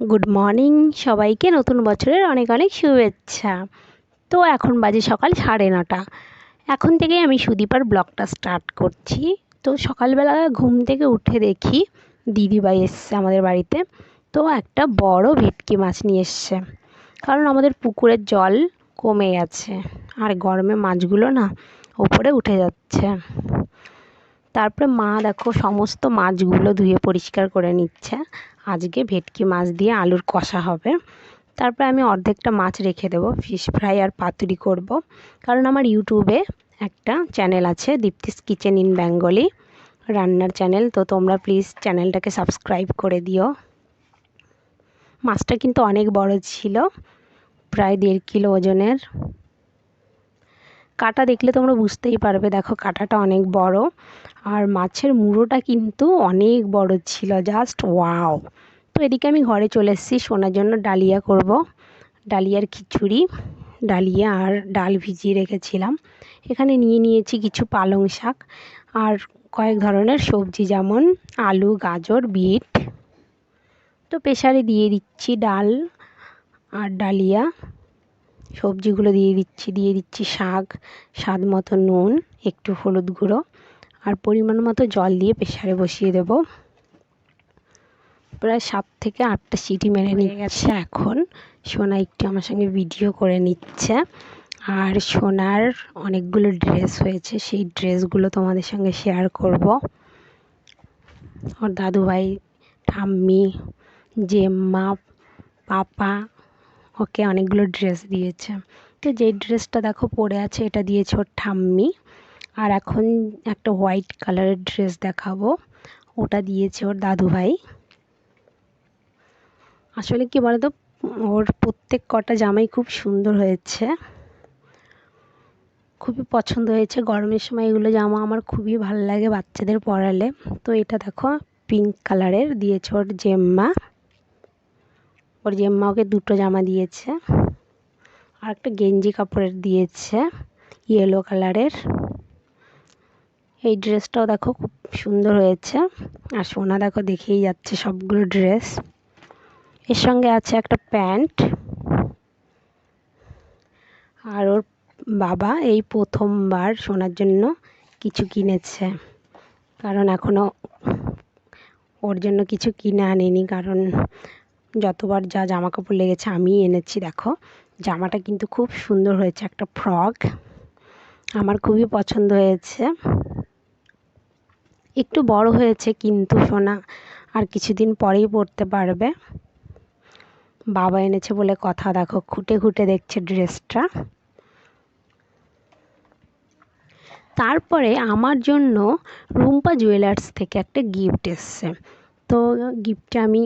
Good morning সবাইকে নতুন বছরের অনেক অনেক শুভেচ্ছা। তো এখন বাজে সকাল সাড়ে নটা। এখন থেকেই আমি সুদীপার ব্লগটা স্টার্ট করছি। তো সকালবেলা ঘুম থেকে উঠে দেখি দিদিভাই এসছে আমাদের বাড়িতে। তো একটা বড় ভেটকি মাছ নিয়ে এসছে। কারণ আমাদের পুকুরের জল কমে গেছে। আর গরমে মাছগুলো না ওপরে উঠে যাচ্ছে। তারপরে মা দেখো সমস্ত মাছগুলো ধুয়ে পরিষ্কার করে নিচ্ছে। আজকে ভেটকি মাছ দিয়ে আলুর কষা হবে। তারপরে আমি অর্ধেকটা মাছ রেখে দেবো ফিশ ফ্রাই আর পাতুরি করব। কারণ আমার ইউটিউবে একটা চ্যানেল আছে দীপ্তিস কিচেন ইন বেঙ্গলি রান্নার চ্যানেল তো তোমরা প্লিজ চ্যানেলটাকে সাবস্ক্রাইব করে দিও। মাছটা কিন্তু অনেক বড় ছিল, প্রায় দেড় কিলো ওজনের। কাটা দেখলে তোমরা বুঝতেই পারবে। দেখো, কাটাটা অনেক বড়। আর মাছের মুড়োটা কিন্তু অনেক বড় ছিল জাস্ট ওয়াও তো এদিকে আমি ঘরে চলে এসেছি শোনার জন্য ডালিয়া করব। ডালিয়ার খিচুড়ি, ডালিয়া আর ডাল ভিজিয়ে রেখেছিলাম। এখানে নিয়ে নিয়েছি কিছু পালং শাক আর কয়েক ধরনের সবজি, যেমন আলু, গাজর, বিট। তো প্রেশারে দিয়ে দিচ্ছি ডাল আর ডালিয়া। সবজিগুলো দিয়ে দিচ্ছি দিয়ে দিচ্ছি শাক স্বাদ মতো নুন একটু হলুদ গুঁড়ো আর পরিমাণ মতো জল দিয়ে প্রেশারে বসিয়ে দেবো। প্রায় সাত থেকে আটটা সিটি মেরে নিয়ে গেছে। এখন। সোনা একটু আমার সঙ্গে ভিডিও করে নিচ্ছে। আর সোনার অনেকগুলো ড্রেস হয়েছে সেই ড্রেসগুলো তোমাদের সঙ্গে শেয়ার করব। ওর দাদুভাই ঠাম্মি জেম্মা পাপা ওকে অনেকগুলো ড্রেস দিয়েছে। তো যেই ড্রেসটা দেখো পরে আছে, এটা দিয়েছে ওর ঠাম্মি। আর এখন একটা হোয়াইট কালারের ড্রেস দেখাবো। ওটা দিয়েছে ওর দাদুভাই। আসলে কি বলতো, ওর প্রত্যেক কটা জামাই খুব সুন্দর হয়েছে। খুবই পছন্দ হয়েছে। গরমের সময় এগুলো জামা আমার খুবই ভালো লাগে বাচ্চাদের পরালে। তো এটা দেখো পিঙ্ক কালারের দিয়েছে ওর জেম্মা। ওর জেম্মা ওকে দুটো জামা দিয়েছে। আর একটা গেঞ্জি কাপড়ের দিয়েছে ইয়েলো কালারের এই ড্রেসটাও দেখো খুব সুন্দর হয়েছে। আর সোনা দেখো দেখেই যাচ্ছে সবগুলো ড্রেস এর সঙ্গে আছে একটা প্যান্ট। আর ওর বাবা এই প্রথমবার সোনার জন্য কিছু কিনেছে। কারণ এখনও ওর জন্য কিছু কিনে আনেনি, কারণ যতবার যা জামা কাপড় লেগেছে আমি এনেছি, দেখো। জামাটা কিন্তু খুব সুন্দর হয়েছে, একটা ফ্রক। আমার খুবই পছন্দ হয়েছে। একটু বড় হয়েছে কিন্তু সোনা, আর কিছুদিন পরেই পরতে পারবে। বাবা এনেছে বলে কথা, দেখো, খুঁটে খুঁটে দেখছে ড্রেসটা। তারপরে আমার জন্য রুম্পা জুয়েলার্স থেকে একটা গিফট এসছে। তো গিফটটা আমি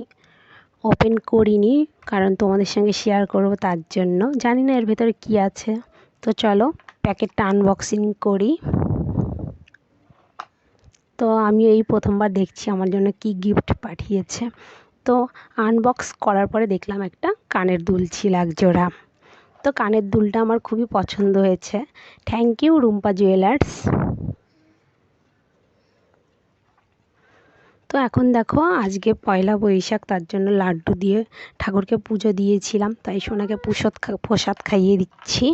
ওপেন করিনি, কারণ তোমাদের সঙ্গে শেয়ার করব তার জন্য। জানি না এর ভেতরে কী আছে। তো চলো প্যাকেটটা আনবক্সিং করি। তো আমি এই প্রথমবার দেখছি, আমার জন্য কি গিফট পাঠিয়েছে। তো আনবক্স করার পরে দেখলাম একটা কানের দুল ছিল এক জোড়া তো কানের দুলটা আমার খুবই পছন্দ হয়েছে। থ্যাংক ইউ রুম্পা জুয়েলার্স তো এখন দেখো আজকে পয়লা বৈশাখ, তার জন্য লাড্ডু দিয়ে ঠাকুরকে পুজো দিয়েছিলাম। তাই সোনাকে প্রসাদ প্রসাদ খাইয়ে দিচ্ছি।